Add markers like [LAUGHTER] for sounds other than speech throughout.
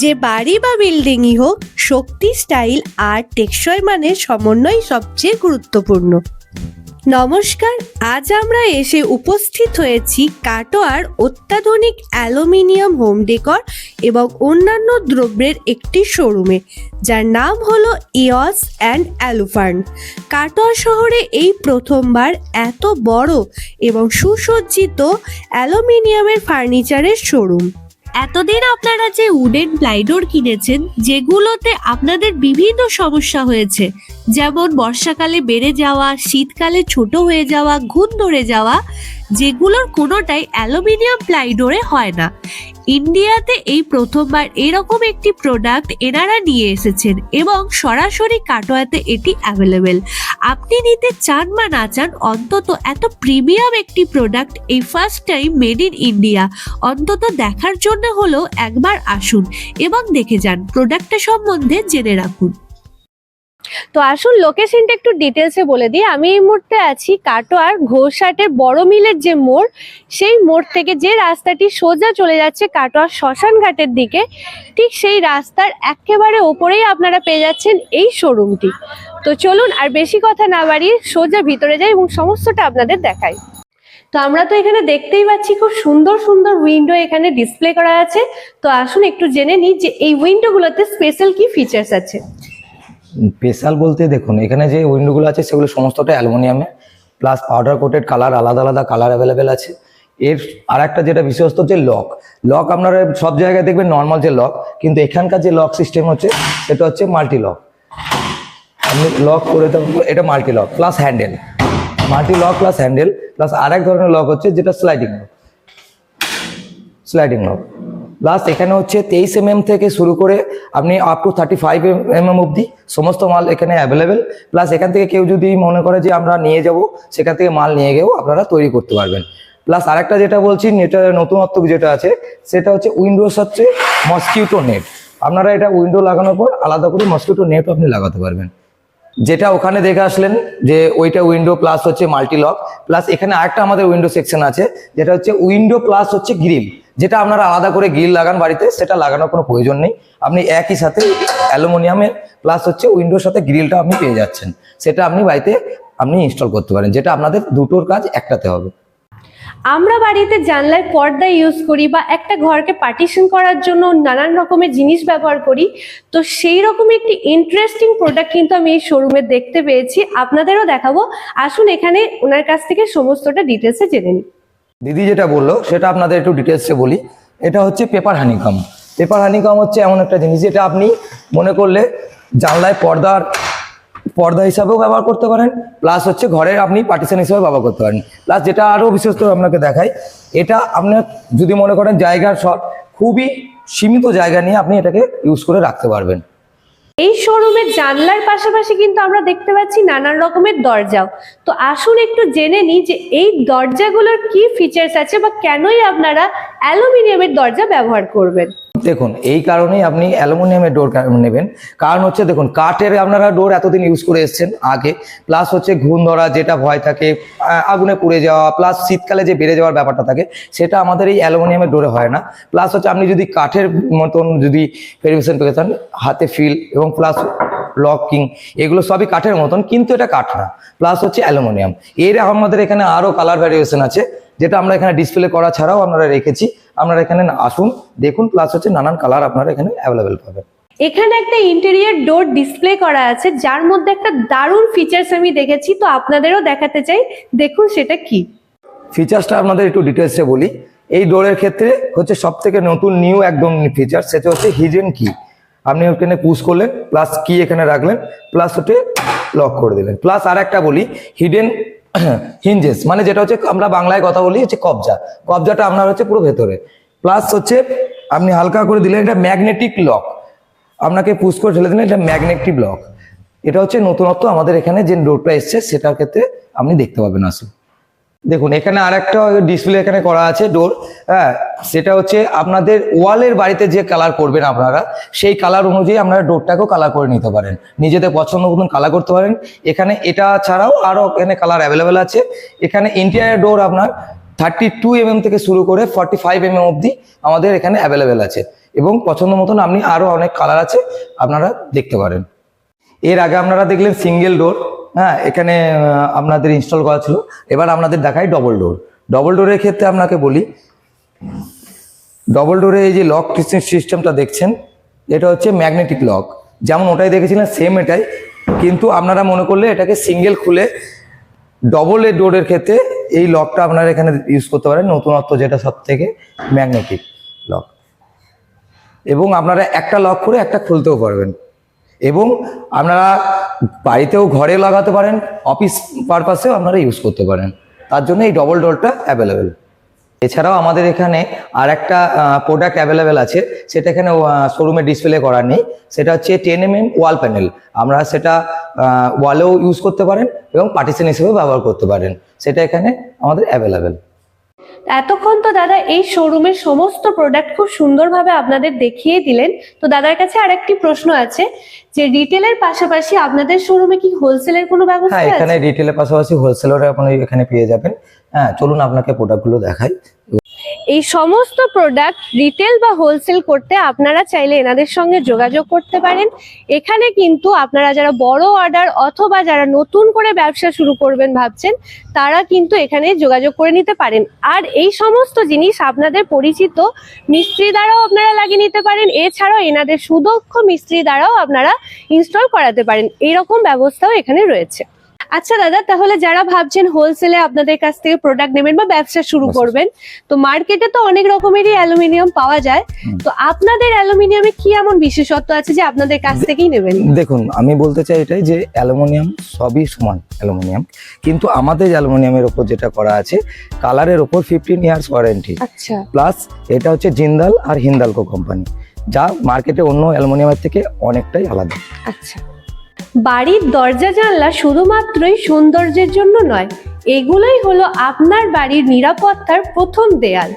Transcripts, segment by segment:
যে বাড়ি বা বিল্ডিংই হোক, শক্তি, স্টাইল আর টেকসই মানের সমন্বয় সবচেয়ে গুরুত্বপূর্ণ। নমস্কার, আজ আমরা এসে উপস্থিত হয়েছি কাটোয়ার অত্যাধুনিক অ্যালুমিনিয়াম হোম ডেকর এবং অন্যান্য দ্রব্যের একটি শোরুমে, যার নাম হলো ইয়স অ্যান্ড অ্যালুফার্ন। কাটোয়া শহরে এই প্রথমবার এত বড় এবং সুসজ্জিত অ্যালুমিনিয়ামের ফার্নিচারের শোরুম। এতদিন আপনারা যে উডেন প্লাইডোর কিনেছেন, যেগুলোতে আপনাদের বিভিন্ন সমস্যা হয়েছে, যেমন বর্ষাকালে বেড়ে যাওয়া, শীতকালে ছোট হয়ে যাওয়া ঘুণ ধরে যাওয়া, যেগুলোর কোনোটাই অ্যালুমিনিয়াম প্লাইডোরে হয় না। ইন্ডিয়াতে এই প্রথমবার এরকম একটি প্রোডাক্ট এনারা নিয়ে এসেছেন এবং সরাসরি কাটোয়াতে এটি অ্যাভেলেবেল আপনি নিতে চান বা না চান, অন্তত এত প্রিমিয়াম একটি প্রোডাক্ট এই first time made in India অন্তত দেখার জন্য হলেও একবার আসুন এবং দেখে যান। প্রোডাক্টটা সম্বন্ধে জেনে রাখুন। তো আসুন লোকেশনটা একটু ডিটেলসে বলে দিই। আমি এই মুহূর্তে আছি কাটোয়ার ঘোষাটের বড় মিলের যে মোড়, সেই মোড় থেকে যে রাস্তাটি সোজা চলে যাচ্ছে কাটোয়ার শ্মশান ঘাটের দিকে, ঠিক সেই রাস্তার একেবারে ওপরেই আপনারা পেয়ে যাচ্ছেন এই শোরুমটি তো চলুন আর বেশি কথা না বাড়িয়ে সোজা ভিতরে যাই এবং সমস্তটা আপনাদের দেখাই। তো আমরা তো এখানে দেখতেই পাচ্ছি খুব সুন্দর সুন্দর উইন্ডো এখানে ডিসপ্লে করা আছে। তো আসুন একটু জেনে নিই যে এই উইন্ডোগুলোতে স্পেশাল কি ফিচার্স আছে। স্পেশাল বলতে দেখুন, এখানে যে উইন্ডোগুলো আছে সেগুলো সমস্তটা অ্যালুমিনিয়ামে প্লাস পাউডার কোটেড কালার আলাদা আলাদা কালার অ্যাভেলেবেল আছে। এর আর একটা যেটা বিশেষত যে লক লক আপনারা সব জায়গায় দেখবেন নর্মাল যে লক কিন্তু এখানকার যে লক সিস্টেম হচ্ছে, সেটা হচ্ছে মাল্টি লক আপনি লক করে এটা multi lock plus handle multi lock plus handle plus আর এক ধরনের লক হচ্ছে যেটা sliding lock sliding lock plus এখানে হচ্ছে তেইশ এম থেকে শুরু করে আপনি up to thirty five M M অবধি সমস্ত মাল এখানে অ্যাভেলেবেল প্লাস এখান থেকে কেউ যদি মনে করে যে আমরা নিয়ে যাব, সেখান থেকে মাল নিয়ে গিয়েও আপনারা তৈরি করতে পারবেন। প্লাস আরেকটা যেটা বলছি এটা নতুনত্ব যেটা আছে, সেটা হচ্ছে উইন্ডোজ হচ্ছে মসকিউটো নেট। আপনারা এটা উইন্ডো লাগানোর পর আলাদা করে মসকিউটো নেট আপনি লাগাতে পারবেন। যেটা ওখানে দেখে আসলেন যে ওইটা উইন্ডো প্লাস হচ্ছে মাল্টিলক প্লাস এখানে আরেকটা আমাদের উইন্ডো সেকশন আছে, যেটা হচ্ছে উইন্ডো প্লাস হচ্ছে গ্রিল। যেটা আপনারা আলাদা করে গ্রিল লাগান বাড়িতে, সেটা লাগানোর কোনো প্রয়োজন নেই। আপনি একই সাথে অ্যালুমিনিয়ামের প্লাস হচ্ছে উইন্ডোর সাথে গ্রিলটা আপনি পেয়ে যাচ্ছেন। সেটা আপনি বাড়িতে আপনি ইনস্টল করতে পারেন, যেটা আপনাদের দুটোর কাজ একটাতে হবে। আমরা বাড়িতে জানলায় পর্দা ইউজ করি বা একটা ঘরকে পার্টিশন করার জন্য নানান রকমের জিনিস ব্যবহার করি। তো সেই রকম একটি ইন্টারেস্টিং প্রোডাক্ট কিন্তু আমি এই শোরুমে দেখতে পেয়েছি। আপনাদেরও দেখাবো। আসুন এখানে ওনার কাছ থেকে সমস্তটা ডিটেলসে জেনে নিই। দিদি যেটা বলল, সেটা আপনাদের একটু ডিটেলসে বলি। এটা হচ্ছে পেপার হানিকম পেপার হানিকম হচ্ছে এমন একটা জিনিস, যেটা আপনি মনে করলে জানলায় পর্দার, পর্দা হিসাবেও ব্যবহার করতে পারেন প্লাস হচ্ছে ঘরের আপনি পার্টিশন হিসাবে ব্যবহার করতে পারেন। প্লাস যেটা আরও বিশেষ করে আপনাকে দেখাই, এটা আপনার যদি মনে করেন জায়গার সব খুবই সীমিত জায়গা নিয়ে আপনি এটাকে ইউজ করে রাখতে পারবেন। এই শোরুমের জানলার পাশাপাশি কিন্তু আমরা দেখতে পাচ্ছি নানান রকমের দরজাও। তো আসুন একটু জেনে নিই যে এই দরজাগুলোর কি ফিচার্স আছে বা কেনই আপনারা অ্যালুমিনিয়ামের দরজা ব্যবহার করবেন। দেখুন, এই কারণেই আপনি অ্যালুমিনিয়ামের ডোর নেবেন। কারণ হচ্ছে দেখুন, কাঠের আপনারা ডোর এতদিন ইউজ করে এসেছেন আগে। প্লাস হচ্ছে ঘুণ ধরা, যেটা ভয় থাকে আগুনে পুড়ে যাওয়া প্লাস শীতকালে যে বেড়ে যাওয়ার ব্যাপারটা থাকে, সেটা আমাদের এই অ্যালুমিনিয়ামের ডোরে হয় না। প্লাস হচ্ছে আপনি যদি কাঠের মতন যদি ভেরিফিকেশন পেতে চান, হাতে ফিল এবং প্লাস লকিং এগুলো সবই কাঠের মতন, কিন্তু এটা কাঠ না। প্লাস হচ্ছে অ্যালুমিনিয়াম। এর আমাদের এখানে আরও কালার ভ্যারিয়েশন আছে, যেটা আমরা এখানে ডিসপ্লে করা ছাড়াও আমরা রেখেছি। আপনারা এখানে আসুন দেখুন প্লাস হচ্ছে নানান কালার আপনারা এখানে অ্যাভেলেবেল পাবেন। এখানে একটা ইন্টেরিয়ার ডোর ডিসপ্লে করা আছে যার মধ্যে একটা দারুণ ফিচার্স আমি দেখেছি তো আপনাদেরও দেখাতে চাই দেখুন সেটা কি। ফিচার্সটা আপনাদের একটু ডিটেলসে বলি। এই ডোরের ক্ষেত্রে হচ্ছে সব থেকে নতুন নিউ একদম ফিচার সেটা হচ্ছে হিডেন কি আপনি ওখানে পুশ করলেন প্লাস কি এখানে রাখলেন প্লাস হচ্ছে লক করে দিলেন। প্লাস আর একটা বলি হিডেন [CLEARS THROAT] হিঞ্জেস মানে যেটা হচ্ছে আমরা বাংলায় কথা বলি হচ্ছে কবজা। কবজাটা আপনার হচ্ছে পুরো ভেতরে। প্লাস হচ্ছে, আপনি হালকা করে দিলেন, এটা ম্যাগনেটিক লক আপনাকে পুশ করে ঠেলে দিলেন, এটা ম্যাগনেটিক লক এটা হচ্ছে নতুনত্ব আমাদের এখানে যে ডোরটা এসছে, সেটার ক্ষেত্রে আপনি দেখতে পাবেন আসুন দেখুন, এখানে আরেকটা ডিসপ্লে এখানে করা আছে ডোর হ্যাঁ সেটা হচ্ছে আপনাদের ওয়ালের বাড়িতে যে কালার করবেন আপনারা, সেই কালার অনুযায়ী আপনারা ডোরটাকেও কালার করে নিতে পারেন। নিজেদের পছন্দ মতন কালার করতে পারেন। এখানে এটা ছাড়াও আরও এখানে কালার অ্যাভেলেবেল আছে। এখানে ইন্টেরিয়ার ডোর আপনার থার্টি টু এমএম থেকে শুরু করে ফর্টি ফাইভ এমএম অবধি আমাদের এখানে অ্যাভেলেবেল আছে। এবং পছন্দ মতন আপনি আরও অনেক কালার আছে, আপনারা দেখতে পারেন। এর আগে আপনারা দেখলেন সিঙ্গেল ডোর হ্যাঁ এখানে আপনাদের ইনস্টল করা ছিল। এবার আপনাদের দেখাই ডবল ডোর ডবল ডোরের ক্ষেত্রে আপনাকে বলি ডবল ডোরে এই যে লক সিস্টেমটা দেখছেন, এটা হচ্ছে ম্যাগনেটিক লক যেমন ওটাই দেখেছিলেন সেম এটাই। কিন্তু আপনারা মনে করলে এটাকে সিঙ্গেল খুলে ডবল এর ডোরের ক্ষেত্রে এই লকটা আপনারা এখানে ইউজ করতে পারেন। নতুনত্ব যেটা সব থেকে ম্যাগনেটিক লক এবং আপনারা একটা লক করে একটা খুলতেও পারবেন। এবং আপনারা বাড়িতেও ঘরে লাগাতে পারেন অফিস পারপাসেও আপনারা ইউজ করতে পারেন। তার জন্য এই ডবল ডোরটা অ্যাভেলেবেল এছাড়াও আমাদের এখানে আর একটা প্রোডাক্ট অ্যাভেলেবেল আছে, সেটা এখানে শোরুমে ডিসপ্লে করা নেই। সেটা হচ্ছে ten M M wall panel আমরা সেটা ওয়ালেও ইউজ করতে পারেন এবং পার্টিশন হিসেবেও ব্যবহার করতে পারেন। সেটা এখানে আমাদের অ্যাভেলেবেল এতক্ষণ তো দাদা এই শোরুমের সমস্ত প্রোডাক্ট খুব সুন্দরভাবে আপনাদের দেখিয়ে দিলেন। তো দাদার কাছে আর একটি প্রশ্ন আছে যে রিটেলের পাশাপাশি আপনাদের শোরুমে কি হোলসেলের কোনো ব্যবস্থা আছে? এখানে রিটেলের পাশাপাশি হোলসেলের আপনি এখানে পেয়ে যাবেন। হ্যাঁ চলুন আপনাকে প্রোডাক্টগুলো দেখাই। এই সমস্ত প্রোডাক্ট রিটেল বা হোলসেল করতে আপনারা চাইলে এনাদের সঙ্গে যোগাযোগ করতে পারেন। এখানে কিন্তু আপনারা যারা বড় অর্ডার অথবা যারা নতুন করে ব্যবসা শুরু করবেন ভাবছেন, তারা কিন্তু এখানে যোগাযোগ করে নিতে পারেন। আর এই সমস্ত জিনিস আপনাদের পরিচিত মিস্ত্রি দ্বারাও আপনারা লাগিয়ে নিতে পারেন। এছাড়াও এনাদের সুদক্ষ মিস্ত্রি দ্বারাও আপনারা ইনস্টল করাতে পারেন। এরকম ব্যবস্থাও এখানে রয়েছে। আচ্ছা দাদা তাহলে যারা ভাবছেন হোলসেলে আপনাদের কাছ থেকে প্রোডাক্ট নেবেন বা ব্যবসা শুরু আচ্ছা। করবেন তো মার্কেটে তো অনেক রকমেরই অ্যালুমিনিয়াম পাওয়া যায়। তো আপনাদের অ্যালুমিনিয়ামে কি এমন বিশেষত্ব আছে যে আপনাদের কাছ থেকেই নেবেন? দেখুন আমি বলতে চাই এটাই যে অ্যালুমিনিয়াম সবই সমান অ্যালুমিনিয়াম কিন্তু আমাদের অ্যালুমিনিয়ামের ওপর যেটা করা আছে কালারের ওপর ফিফটিন ইয়ার্স ওয়ারেন্টি আচ্ছা। প্লাস এটা হচ্ছে জিন্দাল আর হিন্দালকো কোম্পানি যা মার্কেটে অন্য অ্যালুমিনিয়ামের থেকে অনেকটাই আলাদা। আচ্ছা। বাড়ির দরজা জানলা শুধুমাত্রই সৌন্দর্যের জন্য নয় এগুলোই হলো আপনার বাড়ির নিরাপত্তার প্রথম দেয়াল।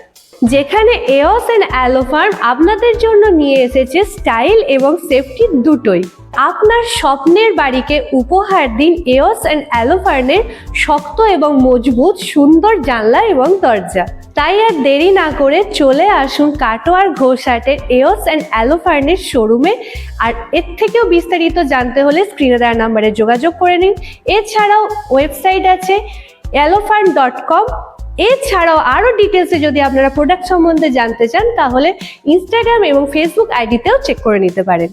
যেখানে এওস এন্ড অ্যালোফার্ম আপনাদের জন্য নিয়ে এসেছে স্টাইল এবং সেফটি দুটোই। আপনার স্বপ্নের বাড়িকে উপহার দিন এওস অ্যান্ড অ্যালোফার্নের শক্ত এবং মজবুত সুন্দর জানলা এবং দরজা। তাই আর দেরি না করে চলে আসুন কাটোয়ার ঘোষাটের এওস অ্যান্ড অ্যালোফার্নের শোরুমে। আর এর থেকেও বিস্তারিত জানতে হলে স্ক্রিনে দেওয়ার নাম্বারে যোগাযোগ করে নিন। এছাড়াও ওয়েবসাইট আছে অ্যালোফার্ন ডট কম এছাড়াও আরও ডিটেলসে যদি আপনারা প্রোডাক্ট সম্বন্ধে জানতে চান, তাহলে ইনস্টাগ্রাম এবং ফেসবুক আইডিতেও চেক করে নিতে পারেন।